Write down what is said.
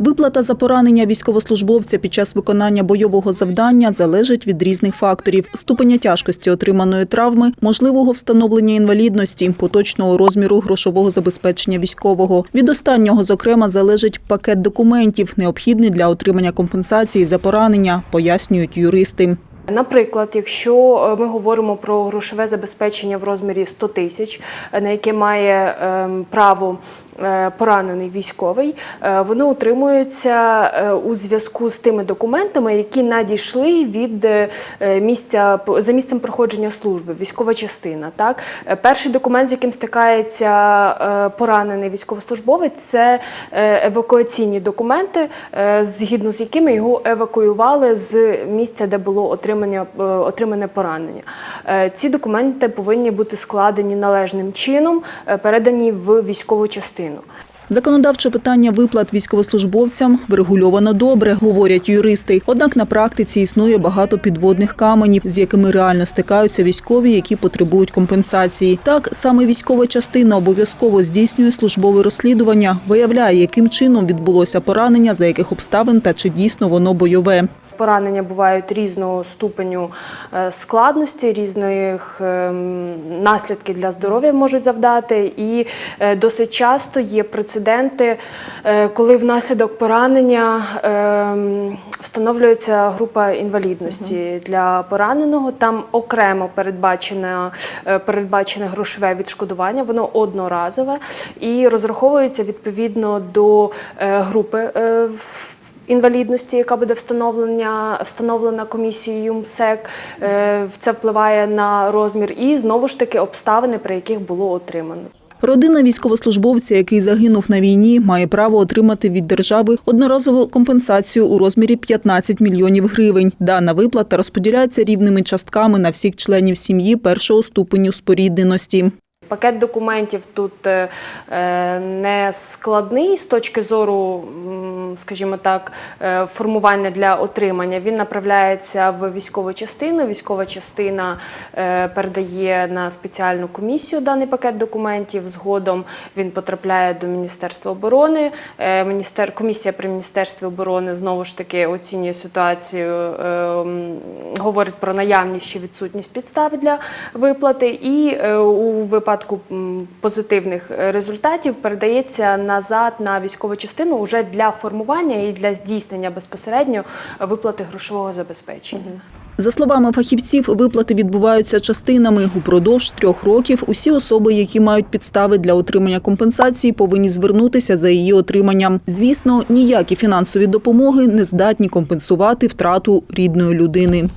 Виплата за поранення військовослужбовця під час виконання бойового завдання залежить від різних факторів: ступеня тяжкості отриманої травми, можливого встановлення інвалідності, поточного розміру грошового забезпечення військового. Від останнього, зокрема, залежить пакет документів, необхідний для отримання компенсації за поранення, пояснюють юристи. Наприклад, якщо е, ми говоримо про грошове забезпечення в розмірі 100 тисяч, е, на яке має ем, право поранений військовий, е, воно утримується е, у зв'язку з тими документами, які надійшли від е, місця за місцем проходження служби, військова частина. Так, Е, перший документ, з яким стикається е, поранений військовослужбовець, це е, евакуаційні документи, е, згідно з якими його евакуювали з місця, де було отримання, е, отримане поранення. Е, Ці документи повинні бути складені належним чином, е, передані в військову частину. Законодавче питання виплат військовослужбовцям врегульовано добре, говорять юристи. Однак на практиці існує багато підводних каменів, з якими реально стикаються військові, які потребують компенсації. Так саме військова частина обов'язково здійснює службове розслідування, виявляє, яким чином відбулося поранення, за яких обставин та чи дійсно воно бойове. Поранення бувають різного ступеню е, складності, різних ем, наслідків для здоров'я можуть завдати. І е, досить часто є прецеденти, е, коли внаслідок поранення ем, встановлюється група інвалідності для пораненого. Там окремо передбачене, передбачене грошове відшкодування, воно одноразове і розраховується відповідно до групи. в- інвалідності, яка буде встановлення встановлена комісією МСЕК. Е, Це впливає на розмір і знову ж таки обставини, при яких було отримано. Родина військовослужбовця, який загинув на війні, має право отримати від держави одноразову компенсацію у розмірі 15 мільйонів гривень. Дана виплата розподіляється рівними частками на всіх членів сім'ї першого ступеню спорідненості. Пакет документів тут е, е, не складний з точки зору, скажімо так, е, формування для отримання. Він направляється в військову частину. Військова частина е, передає на спеціальну комісію даний пакет документів. Згодом він потрапляє до Міністерства оборони. Е, Міністер... Комісія при Міністерстві оборони знову ж таки оцінює ситуацію, говорить про наявність чи відсутність підстав для виплати, і у випадку позитивних результатів передається назад на військову частину вже для формування і для здійснення безпосередньо виплати грошового забезпечення. За словами фахівців, виплати відбуваються частинами. Упродовж трьох років усі особи, які мають підстави для отримання компенсації, повинні звернутися за її отриманням. Звісно, ніякі фінансові допомоги не здатні компенсувати втрату рідної людини.